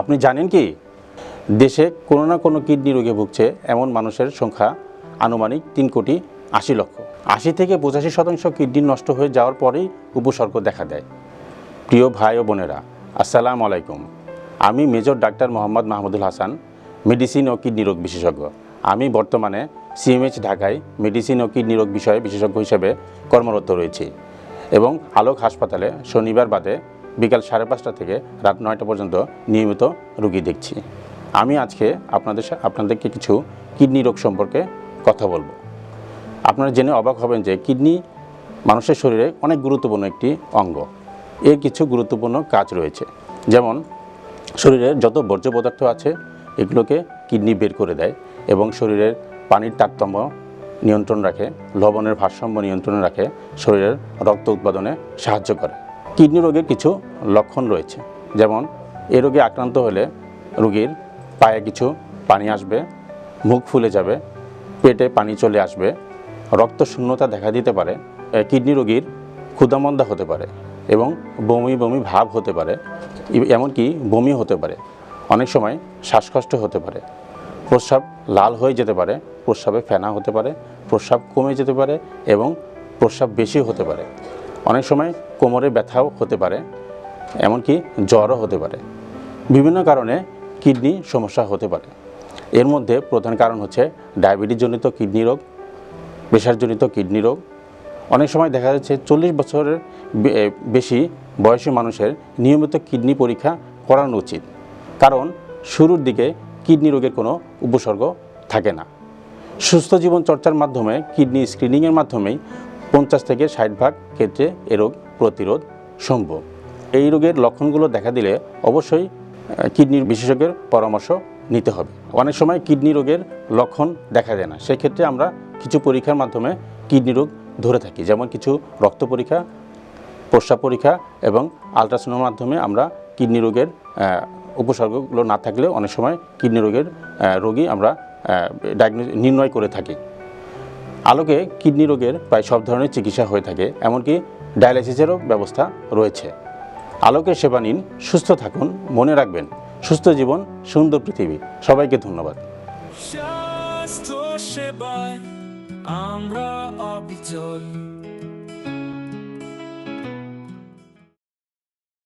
আপনি জানেন কি? দেশে কোনো না কোনো কিডনি রোগে ভুগছে এমন মানুষের সংখ্যা আনুমানিক তিন কোটি আশি লক্ষ। আশি থেকে পঁচাশি শতাংশ কিডনি নষ্ট হয়ে যাওয়ার পরেই উপসর্গ দেখা দেয়। প্রিয় ভাই ও বোনেরা, আসসালামু আলাইকুম। আমি major doctor Mohammad Mahmudul Hasan, medicine ও কিডনি রোগ বিশেষজ্ঞ। আমি বর্তমানে সিএমএইচ ঢাকায় মেডিসিন ও কিডনি রোগ বিষয়ে বিশেষজ্ঞ হিসেবে কর্মরত রয়েছি এবং আলোক হাসপাতালে শনিবার বাদে বিকাল সাড়ে পাঁচটা থেকে রাত নয়টা পর্যন্ত নিয়মিত রুগী দেখছি। আমি আজকে আপনাদের আপনাদেরকে কিছু কিডনি রোগ সম্পর্কে কথা বলব। আপনারা জেনে অবাক হবেন যে কিডনি মানুষের শরীরে অনেক গুরুত্বপূর্ণ একটি অঙ্গ। এর কিছু গুরুত্বপূর্ণ কাজ রয়েছে। যেমন, শরীরের যত বর্জ্য পদার্থ আছে, এগুলোকে কিডনি বের করে দেয় এবং শরীরের পানির তারতম্য নিয়ন্ত্রণ রাখে, লবণের ভারসাম্য নিয়ন্ত্রণে রাখে, শরীরের রক্ত উৎপাদনে সাহায্য করে। কিডনি রোগের কিছু লক্ষণ রয়েছে। যেমন, এ রোগে আক্রান্ত হলে রোগীর পায়ে কিছু পানি আসবে, মুখ ফুলে যাবে, পেটে পানি চলে আসবে, রক্ত শূন্যতা দেখা দিতে পারে কিডনি রোগীর ক্ষুদামন্দা হতে পারে এবং বমি বমি ভাব হতে পারে এমনকি বমি হতে পারে। অনেক সময় শ্বাসকষ্ট হতে পারে, প্রস্রাব লাল হয়ে যেতে পারে, প্রস্রাবে ফেনা হতে পারে, প্রস্রাব কমে যেতে পারে এবং প্রস্রাব বেশি হতে পারে। অনেক সময় কোমরে ব্যথাও হতে পারে, এমনকি জ্বরও হতে পারে। বিভিন্ন কারণে কিডনি সমস্যা হতে পারে। এর মধ্যে প্রধান কারণ হচ্ছে ডায়াবেটিসজনিত কিডনি রোগ, প্রেশারজনিত কিডনি রোগ। অনেক সময় দেখা যাচ্ছে চল্লিশ বছরের বেশি বয়সী মানুষের নিয়মিত কিডনি পরীক্ষা করানো উচিত। কারণ শুরুর দিকে কিডনি রোগের কোনো উপসর্গ থাকে না। সুস্থ জীবন চর্চার মাধ্যমে কিডনি স্ক্রিনিংয়ের মাধ্যমেই পঞ্চাশ থেকে ষাট ভাগ ক্ষেত্রে এ রোগ প্রতিরোধ সম্ভব। এই রোগের লক্ষণগুলো দেখা দিলে অবশ্যই কিডনির বিশেষজ্ঞের পরামর্শ নিতে হবে। অনেক সময় কিডনি রোগের লক্ষণ দেখা যায় না। সেক্ষেত্রে আমরা কিছু পরীক্ষার মাধ্যমে কিডনি রোগ ধরে থাকি। যেমন কিছু রক্ত পরীক্ষা, প্রস্রাব পরীক্ষা এবং আলট্রাসাউন্ডের মাধ্যমে আমরা কিডনি রোগের উপসর্গগুলো না থাকলেও অনেক সময় কিডনি রোগের রোগী আমরা ডায়াগনোস নির্ণয় করে থাকি। আলোকে কিডনি রোগের প্রায় সব ধরনের চিকিৎসা হয়ে থাকে, এমনকি ডায়ালাইসিসেরও ব্যবস্থা রয়েছে। আলোকের সেবা নিন, সুস্থ থাকুন, মনে রাখবেন, সুস্থ জীবন, সুন্দর পৃথিবী। সবাইকে ধন্যবাদ। সেবায় আমরা অবিচল।